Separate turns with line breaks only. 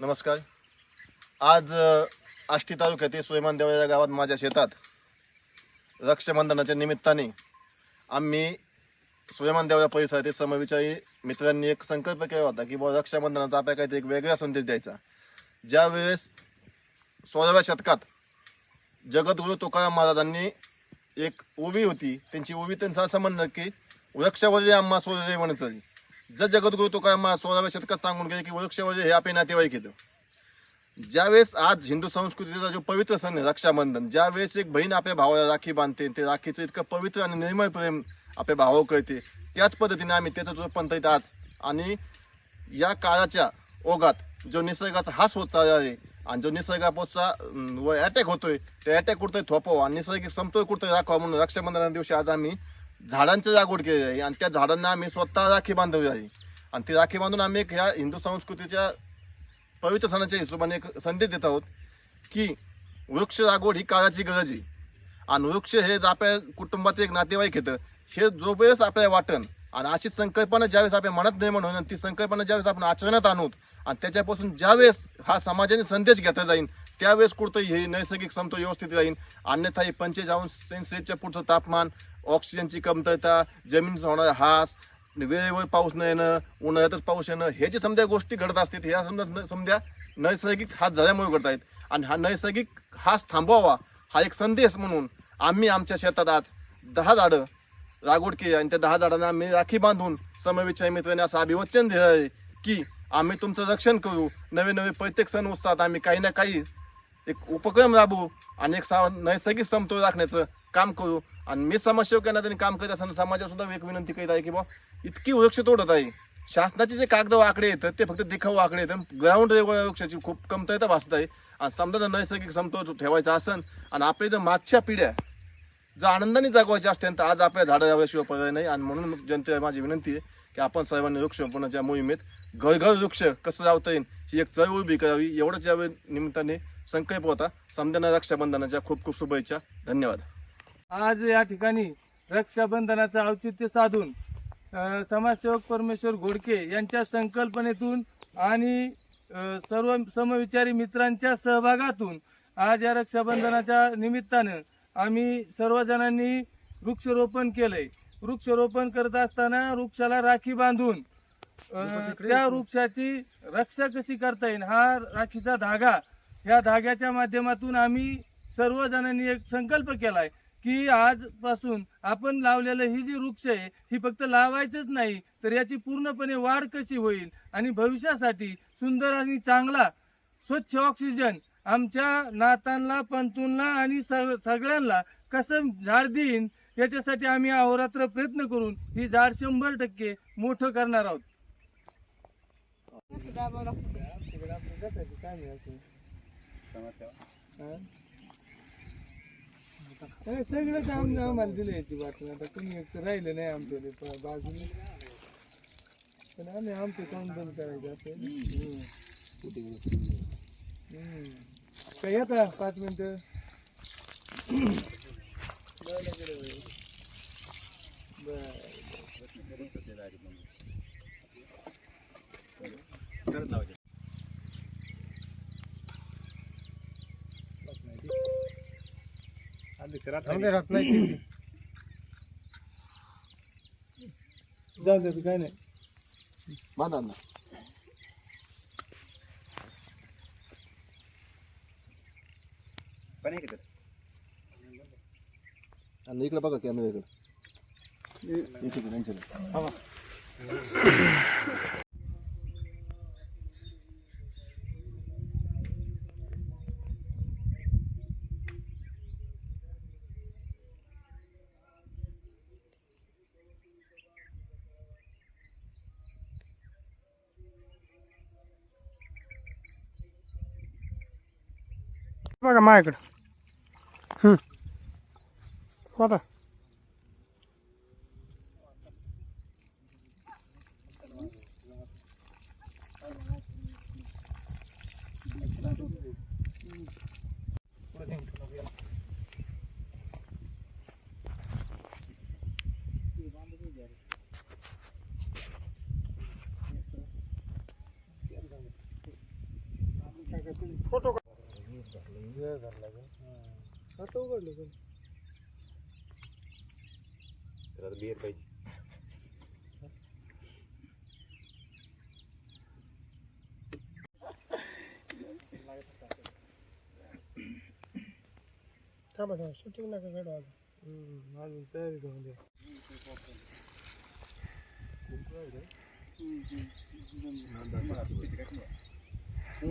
नमस्कार. आज आष्टी तालुक्यातील सुलेमान देवळा या गावात माझ्या शेतात रक्षाबंधनाच्या निमित्ताने आम्ही सुलेमान देवळा परिसरातील समविचारी मित्रांनी एक संकल्प केला होता की बुवा रक्षाबंधनाचा आपल्या काहीतरी एक वेगळा संदेश द्यायचा. ज्यावेळेस सोळाव्या शतकात जगद्गुरु तुकाराम महाराजांनी एक ओवी होती. त्यांची ओवी त्यांचा असं म्हणणं की वृक्षावरील आम्हा सोळरे वनचरी जर जगद्गुरु तुकाराम सोळाव्या शतकात सांगून गेले की वृक्षावरी हे आपले नातेवाईक येतं ज्यावेळेस आज हिंदू संस्कृतीचा जो पवित्र सण आहे रक्षाबंधन ज्यावेळेस एक बहीण आपल्या भावाला राखी बांधते ते राखीचं इतकं पवित्र आणि निर्मळ प्रेम आपल्या भावावर कळते त्याच पद्धतीने आम्ही त्याचं रूपांतर येत आज आणि या काळाच्या ओघात जो निसर्गाचा हास होत चालला आहे आणि जो निसर्गापोचा व अटॅक होतोय ते अटॅक कुठतरी थोपवा आणि निसर्गिक समतोल कुठतरी राखावा म्हणून रक्षाबंधना दिवशी आज आम्ही झाडांची लागवड केली आहे. आणि त्या झाडांना आम्ही स्वतः राखी बांधवली आहे. आणि ती राखी बांधून आम्ही एक ह्या हिंदू संस्कृतीच्या पवित्र सणाच्या हिशोबाने एक संदेश देत आहोत की वृक्ष लागवड ही काळाची गरज आहे. आणि वृक्ष हे आपल्या कुटुंबातील एक नातेवाईक येतं हे जो वेळेस आपल्याला वाटण आणि अशी संकल्पना ज्यावेळेस आपल्या मनात निर्माण होईल आणि ती संकल्पना ज्यावेळेस आपण आचरणात आणूत आणि त्याच्यापासून ज्यावेळेस हा समाजाने संदेश घेतला जाईल त्यावेळेस कुठं हे नैसर्गिक समतोल व्यवस्थित राहील. अन्यथा हे पंचेचाळीस सेन्सेसच्या पुढचं तापमान ऑक्सिजनची कमतरता जमीन होणारा हास वेळेवर पाऊस न येणं उन्हाळ्यातच पाऊस येणं हे जे समजा गोष्टी घडत असतात ह्या समजा समजा नैसर्गिक हात झाल्यामुळे घडत आहेत. आणि हा नैसर्गिक हास थांबवावा हा एक संदेश म्हणून आम्ही आमच्या शेतात आज दहा झाडं लागवड केली आणि त्या दहा झाडांना आम्ही राखी बांधून समविचार मित्रांनी असं अभिवचन दिलं आहे की आम्ही तुमचं रक्षण करू. नवे नवे प्रत्येक सण उत्साहात आम्ही काही ना काही एक उपक्रम राबवू आणि एक सा नैसर्गिक समतोल राखण्याचं काम करू. आणि मी समाजसेवकांना त्यांनी काम करत असताना समाजाला सुद्धा एक विनंती करीत आहे की बा इतकी वृक्ष तोडत आहे. शासनाचे जे कागद आकडे येतात ते फक्त दिखाऊ आकडे येतात. ग्राउंड लेवल वृक्षाची खूप कमतरता भासत आहे. आणि समजा जर नैसर्गिक समतोल ठेवायचा असेल आणि आपल्या जर मागच्या पिढ्या जर आनंदाने जगवायच्या असतील तर आज आपल्या झाडं याशिवाय पर्याय नाही. आणि म्हणून जनतेला माझी विनंती आहे की आपण सर्वांनी वृक्षरोपणाच्या मोहिमेत घरघर वृक्ष कसं लावता येईल ही एक चळवळ उभी करावी. एवढंच यावेळी निमित्ताने संकल्प होता. समजा रक्षाबंधनाच्या खूप खूप शुभेच्छा. धन्यवाद.
आज या ठिकाणी रक्षाबंधनाचं औचित्य साधून समाजसेवक परमेश्वर घोडके यांच्या संकल्पनेतून आणि सर्व समविचारी मित्रांच्या सहभागातून आज या रक्षाबंधनाच्या निमित्तानं आम्ही सर्वजणांनी वृक्षरोपण केलंय. वृक्षरोपण करत असताना वृक्षाला राखी बांधून त्या वृक्षाची रक्षा कशी करता येईल हा राखीचा धागा ह्या धाग्याच्या माध्यमातून आम्ही सर्वजणांनी एक संकल्प केला आहे की आजपासून आपण लावलेलं ही जी वृक्ष आहे ही फक्त लावायचंच नाही तर याची पूर्णपणे वाढ कशी होईल आणि भविष्यासाठी सुंदर आणि चांगला स्वच्छ ऑक्सिजन आमच्या नातांना पंतूंना आणि सगळ्यांना कसं झाड देईन याच्यासाठी आम्ही अहोरात्र प्रयत्न करून ही झाड शंभर टक्के मोठं करणार आहोत. अरे सगळं काम आम्हाला दिलं याची बातमी आता तुम्ही एक तर राहिलं नाही आमच्या ते प- बाजूने पण आम्ही आमचं काम बंद करायचं असेल हम्म. काय येता पाच मिनिटं बर जाऊ दे काय नाही.
बांधा ना आणि इकडे बघा कॅमेऱ्याकडे इथे त्यांच्याकडे
बघा माझ्याकडं बघा
फोटो काढ.
आता उघडलं पण.
थांबा थांबा शूटिंग नका काढू आता.
हम्म, अजून तयारी होऊन द्या हो